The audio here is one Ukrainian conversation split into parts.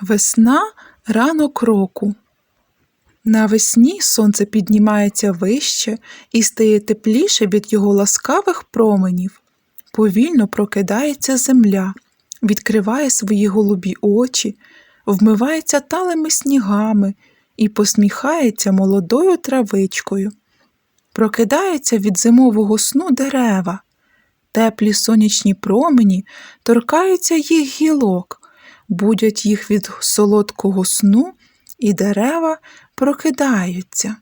Весна ранок року. Навесні сонце піднімається вище і стає тепліше від його ласкавих променів. Повільно прокидається земля, відкриває свої голубі очі, вмивається талими снігами і посміхається молодою травичкою. Прокидаються від зимового сну дерева. Теплі сонячні промені торкаються їх гілок, будять їх від солодкого сну, і дерева прокидаються.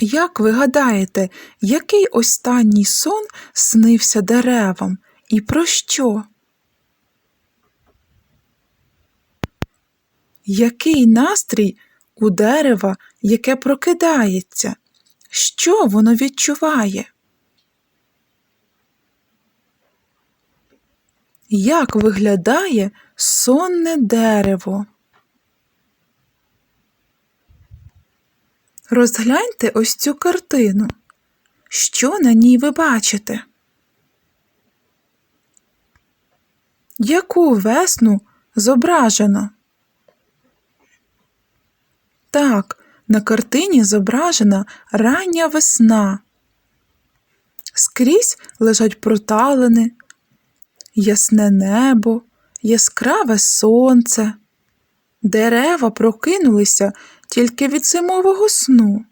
Як ви гадаєте, який останній сон снився деревам і про що? Який настрій у дерева, яке прокидається? Що воно відчуває? Як виглядає сонне дерево? Розгляньте ось цю картину. Що на ній ви бачите? Яку весну зображено? Так, на картині зображена рання весна. Скрізь лежать проталини, ясне небо, яскраве сонце. Дерева прокинулися тільки від зимового сну.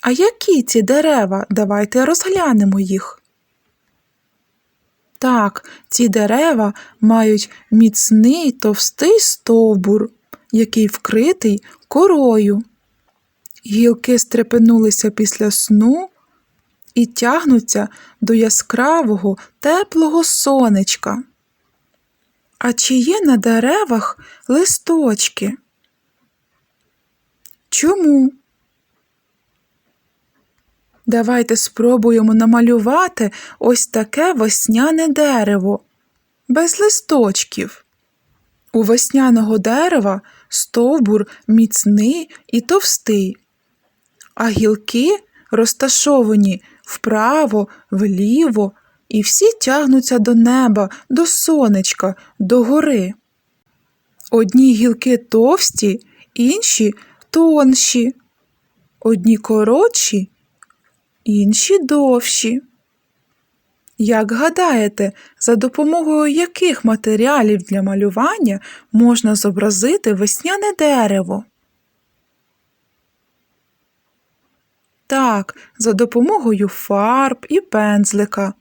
А які ці дерева? Давайте розглянемо їх. Так, ці дерева мають міцний товстий стовбур, який вкритий корою. Гілки стрепенулися після сну і тягнуться до яскравого теплого сонечка. А чи є на деревах листочки? Чому? Давайте спробуємо намалювати ось таке весняне дерево без листочків. У весняного дерева стовбур міцний і товстий, а гілки розташовані вправо, вліво, і всі тягнуться до неба, до сонечка, до гори. Одні гілки товсті, інші тонші, одні коротші, інші довші. Як гадаєте, за допомогою яких матеріалів для малювання можна зобразити весняне дерево? Так, за допомогою фарб і пензлика,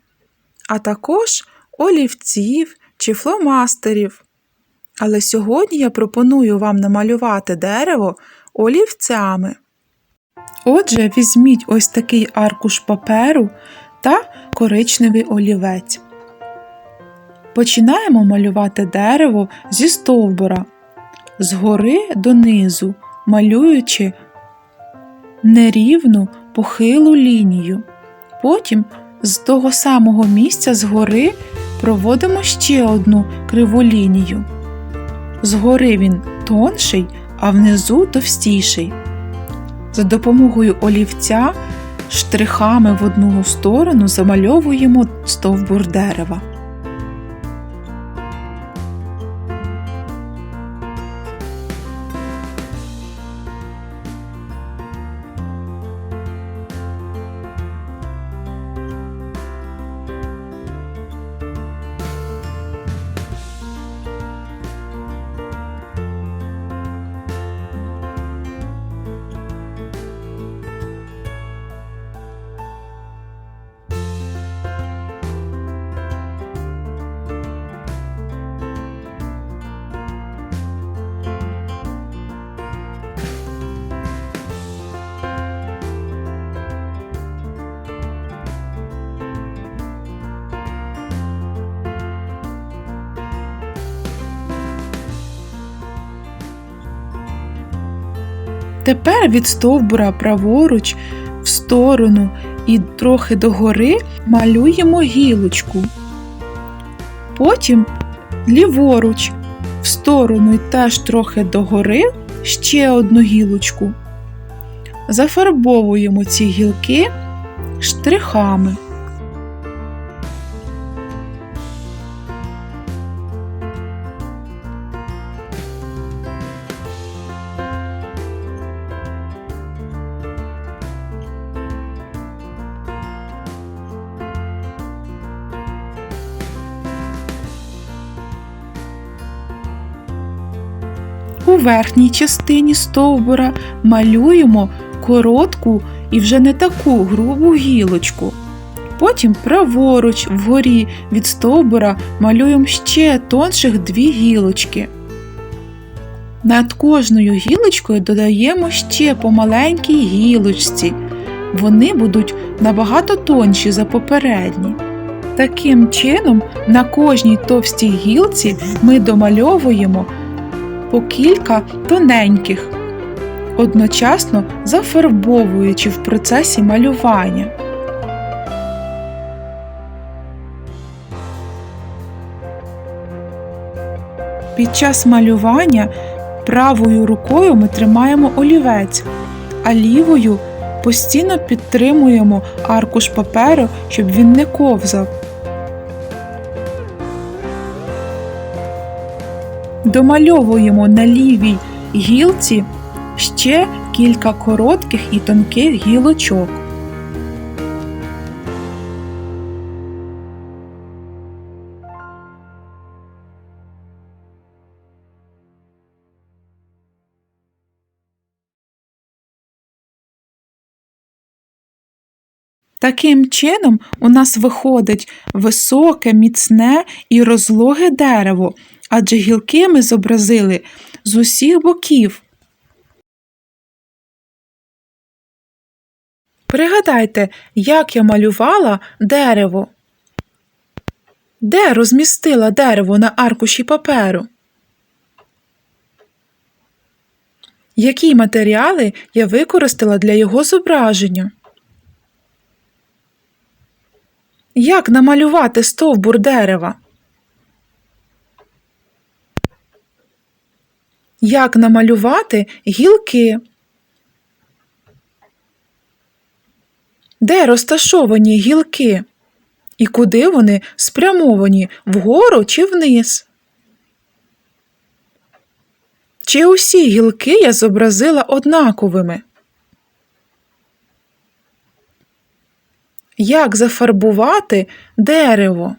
а також олівців чи фломастерів. Але сьогодні я пропоную вам намалювати дерево олівцями. Отже, візьміть ось такий аркуш паперу та коричневий олівець. Починаємо малювати дерево зі стовбура, згори донизу, малюючи нерівну похилу лінію. Потім з того самого місця згори проводимо ще одну криву лінію. Згори він тонший, а внизу товстіший. За допомогою олівця штрихами в одну сторону замальовуємо стовбур дерева. Тепер від стовбура праворуч в сторону і трохи догори малюємо гілочку. Потім ліворуч в сторону і теж трохи догори ще одну гілочку. Зафарбовуємо ці гілки штрихами. У верхній частині стовбура малюємо коротку і вже не таку грубу гілочку. Потім праворуч вгорі від стовбура малюємо ще тонших дві гілочки. Над кожною гілочкою додаємо ще по маленькій гілочці. Вони будуть набагато тонші за попередні. Таким чином, на кожній товстій гілці ми домальовуємо по кілька тоненьких, одночасно зафарбовуючи в процесі малювання. Під час малювання правою рукою ми тримаємо олівець, а лівою постійно підтримуємо аркуш паперу, щоб він не ковзав. Домальовуємо на лівій гілці ще кілька коротких і тонких гілочок. Таким чином у нас виходить високе, міцне і розлоге дерево, адже гілки ми зобразили з усіх боків. Пригадайте, як я малювала дерево. Де розмістила дерево на аркуші паперу? Які матеріали я використала для його зображення? Як намалювати стовбур дерева? Як намалювати гілки? Де розташовані гілки? І куди вони спрямовані вгору чи вниз? Чи усі гілки я зобразила однаковими? Як зафарбувати дерево?